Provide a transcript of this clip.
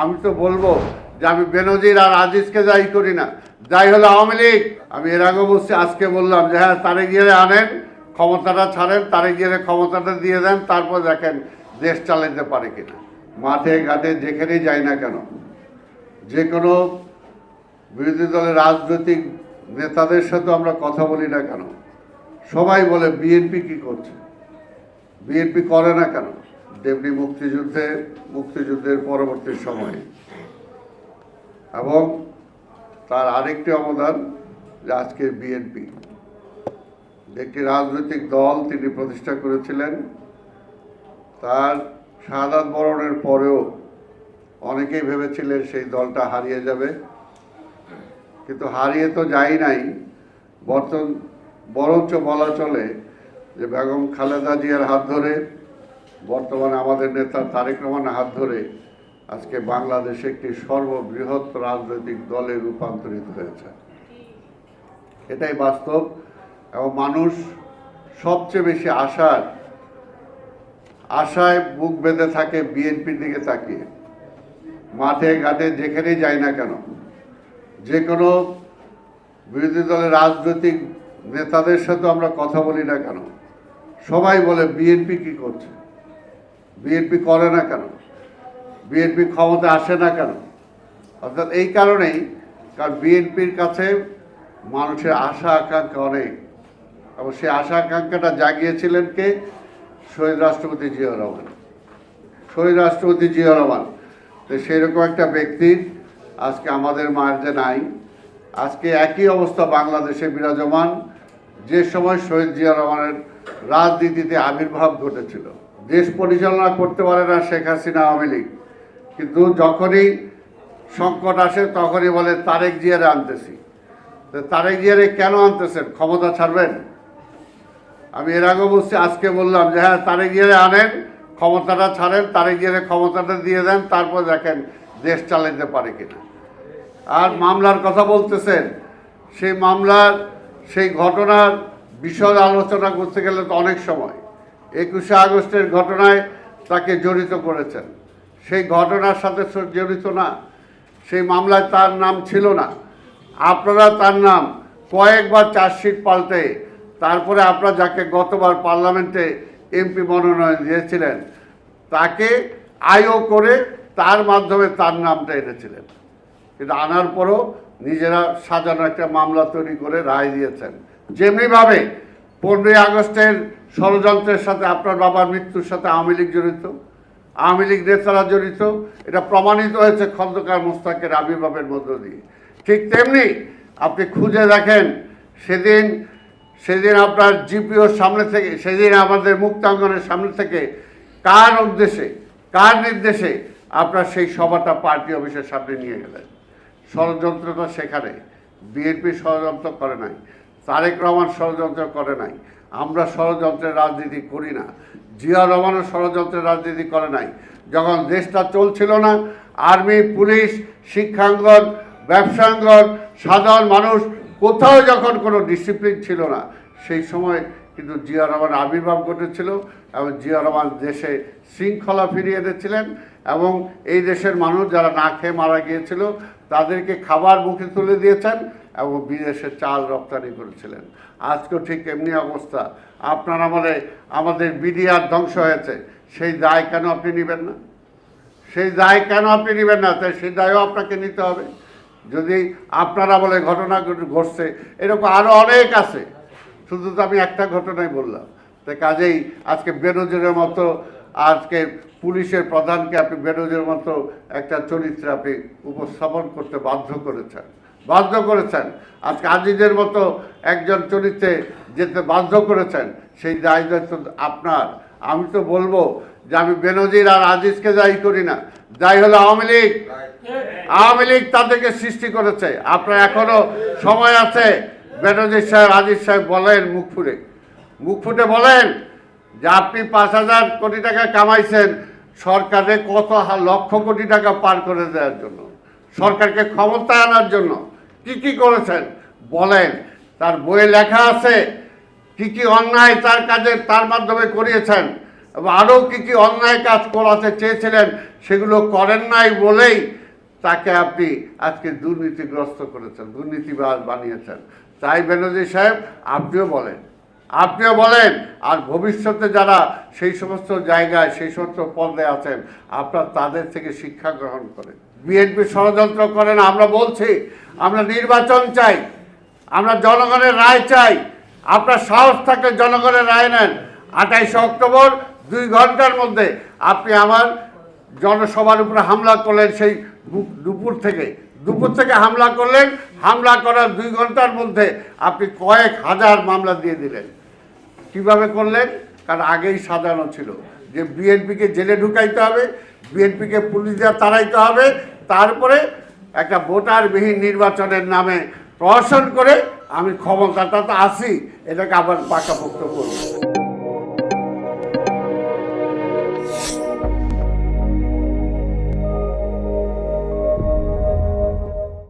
আমি তো বলব যে আমি বেনজির আর আজিজকে যাই করি না। যাই হলো আওয়ামী লীগ, আমি এর আগে বলছি, আজকে বললাম যে হ্যাঁ তারে গিয়ে আনেন, ক্ষমতাটা ছাড়েন তারে গিয়ে ক্ষমতাটা দিয়ে দেন, তারপর দেখেন দেশ চালাতে পারে কিনা। মাঠে ঘাটে যেখানেই যাই না কেন যে কোনো বিরোধী দলের রাজনৈতিক নেতাদের সাথে আমরা কথা বলি না কেন, সবাই বলে, বিএনপি কি করছে? বিএনপি করে না কেন? তেমনি মুক্তিযুদ্ধে, মুক্তিযুদ্ধের পরবর্তী সময়ে। এবং তার আরেকটি অবদান যে আজকের বিএনপি। একটি রাজনৈতিক দল তিনি প্রতিষ্ঠা করেছিলেন। তার শাহাদাত বরণের পরেও অনেকেই ভেবেছিলেন সেই দলটা হারিয়ে যাবে। কিন্তু হারিয়ে তো যাই নাই। বর্তমান বরঞ্চ বলা চলে যে বেগম খালেদা জিয়ার হাত ধরে বর্তমানে আমাদের নেতা তারেক রহমানের হাত ধরে আজকে বাংলাদেশে একটি সর্ববৃহৎ রাজনৈতিক দলে রূপান্তরিত হয়েছে। এটাই বাস্তব এবং মানুষ সবচেয়ে বেশি আশার, আশায় বুক বেঁধে থাকে বিএনপির দিকে তাকিয়ে। মাঠে, ঘাটে, যেখানেই যাই না কেন যে কোনো বিরোধী দলের রাজনৈতিক নেতাদের সাথে আমরা কথা বলি না কেন, সবাই বলে বিএনপি কি করছে? বিএনপি করে না কেন? বিএনপি ক্ষমতা আসে না কেন? অর্থাৎ এই কারণেই, কারণ বিএনপির কাছে মানুষের আশা আকাঙ্ক্ষা অনেক। এবং সেই আশা আকাঙ্ক্ষাটা জাগিয়েছিলেন কে? শহীদ রাষ্ট্রপতি জিয়া রহমান। শহীদ রাষ্ট্রপতি জিয়া রহমান, তো সেরকম একটা ব্যক্তির আজকে আমাদের মাঝে নাই। আজকে একই অবস্থা বাংলাদেশে বিরাজমান। যে সময় শহীদ জিয়া রহমানের রাজনীতিতে আবির্ভাব ঘটেছিল। দেশ পরিচালনা করতে পারে না শেখ হাসিনা আওয়ামী লীগ। কিন্তু যখনই সংকট আসে, তখনই বলে, তারেক জিয়ারে আনতেছি। তো তারেক জিয়ারে কেন আনতেছেন? ক্ষমতা ছাড়বেন? আমি এর আগে বলছি, আজকে বললাম যে হ্যাঁ তারেক জিয়ারে আনেন, ক্ষমতাটা ছাড়েন, তারেক জিয়ারে ক্ষমতাটা দিয়ে দেন, তারপর দেখেন দেশ চালাতে পারে কিনা। আর মামলার কথা বলতেছেন, সেই মামলার, সেই ঘটনার বিশদ আলোচনা করতে গেলে তো অনেক সময়। একুশে আগস্টের ঘটনায় তাকে জড়িত করেছেন। সেই ঘটনার সাথে জড়িত না। সেই মামলায় তার নাম ছিল না। আপনারা তার নাম কয়েকবার চার্জশিট পাল্টে, তারপরে আপনারা যাকে গতবার পার্লামেন্টে এমপি মনোনয়ন দিয়েছিলেন, তাকে আয়ও করে তার মাধ্যমে তার নামটা এনেছিলেন। কিন্তু আনার পরও নিজেরা সাজানো একটা মামলা তৈরি করে রায় দিয়েছেন। যেমনিভাবে পনেরোই আগস্টের ষড়যন্ত্রের সাথে আপনার বাবার মৃত্যুর সাথে আওয়ামী লীগ জড়িত, আওয়ামী লীগ নেতারা জড়িত, এটা প্রমাণিত হয়েছে খন্দকার মোস্তাকের আবির্ভাবের মধ্য দিয়ে। ঠিক তেমনি আপনি খুঁজে দেখেন, সেদিন সেদিন আপনার জিপিওর সামনে থেকে, সেদিন আমাদের মুক্তাঙ্গনের সামনে থেকে কার উদ্দেশ্যে, কার নির্দেশে আপনার সেই সভাটা পার্টি অফিসের সামনে নিয়ে গেলেন? ষড়যন্ত্রটা সেখানে, বিএনপি ষড়যন্ত্র করে নাই, তারেক রহমান ষড়যন্ত্র করে নাই আমরা ষড়যন্ত্রের রাজনীতি করি না। জিয়া রহমানও ষড়যন্ত্রের রাজনীতি করে নাই। যখন দেশটা চলছিল না, আর্মি, পুলিশ, শিক্ষাঙ্গন, ব্যবসাঙ্গন, সাধারণ মানুষ, কোথাও যখন কোনো ডিসিপ্লিন ছিল না, সেই সময় কিন্তু জিয়া রহমান আবির্ভাব ঘটেছিল এবং জিয়া রহমান দেশে শৃঙ্খলা ফিরিয়ে এনেছিলেন এবং এই দেশের মানুষ যারা না খেয়ে মারা গিয়েছিল, তাদেরকে খাবার মুখে তুলে দিয়েছেন। এবং বিদেশে চাল রপ্তানি করেছিলেন। আজকেও ঠিক এমনি অবস্থা। আপনার আমলে আমাদের বিডিআর ধ্বংস হয়েছে। সেই দায় কেন আপনি নেবেন না? সেই দায় কেন আপনি নেবেন না? তাই সেই দায়ও আপনাকে নিতে হবে। যদি আপনারা বলে ঘটনা ঘটছে, এরকম আরও অনেক আছে। শুধু তো আমি একটা ঘটনাই বললাম। তাই কাজেই আজকে বেনজিরের মতো আজকে পুলিশের প্রধানকে আপনি বেনজিরের মতো একটা চরিত্রে আপনি উপস্থাপন করতে বাধ্য করেছেন। বাধ্য করেছেন। আজকে আজিজের মতো একজন চরিত্রে যেতে বাধ্য করেছেন, সেই দায় দায়িত্ব আপনার। আমি তো বলব যে আমি বেনজির আর আজিজকে দায়ী করি না। দায়ী হলো আওয়ামী লীগ। আওয়ামী লীগ তাদেরকে সৃষ্টি করেছে। আপনার এখনও সময় আছে, বেনজির সাহেব, আজিজ সাহেব বলেন মুখ ফুটে। মুখ ফুটে বলেন যে আপনি পাঁচ হাজার কোটি টাকা কামাইছেন সরকারে কত লক্ষ কোটি টাকা পার করে দেওয়ার জন্য, সরকারকে ক্ষমতা আনার জন্য। কি কি করেছেন? বলেন। তার বইয়ে লেখা আছে কি কি অন্যায় তার কাজে তার মাধ্যমে করিয়েছেন এবং আরও কী কী অন্যায় কাজ করাতে চেয়েছিলেন সেগুলো করেন নাই বলেই তাকে আপনি আজকে দুর্নীতিগ্রস্ত করেছেন, দুর্নীতিবাজ বানিয়েছেন। তাই ব্যানার্জি সাহেব, আপনিও বলেন। আপনিও বলেন, আর ভবিষ্যতে যারা সেই সমস্ত জায়গায়, সেই সমস্ত পদে আছেন, আপনার তাদের থেকে শিক্ষা গ্রহণ করেন। বিএনপি ষড়যন্ত্র করেন আমরা বলছি, আমরা নির্বাচন চাই, আমরা জনগণের রায় চাই, আপনার সাহস থাকলে জনগণের রায় নেন। আঠাইশে অক্টোবর, দুই ঘণ্টার মধ্যে আপনি আমার জনসভার উপরে হামলা করলেন সেই দুপুর থেকে। দুপুর থেকে হামলা করলেন, হামলা করার দুই ঘণ্টার মধ্যে আপনি কয়েক হাজার মামলা দিয়ে দিলেন। কীভাবে করলেন? কারণ আগেই সাজানো ছিল যে বিএনপিকে জেলে ঢুকাইতে হবে, বিএনপিকে পুলিশ দিয়ে তাড়াইতে হবে তারপরে একটা ভোটারবিহীন নির্বাচনের নামে প্রহসন করে আমি ক্ষমতাটা তো আসি এটাকে আবার পাকাপোক্ত করব।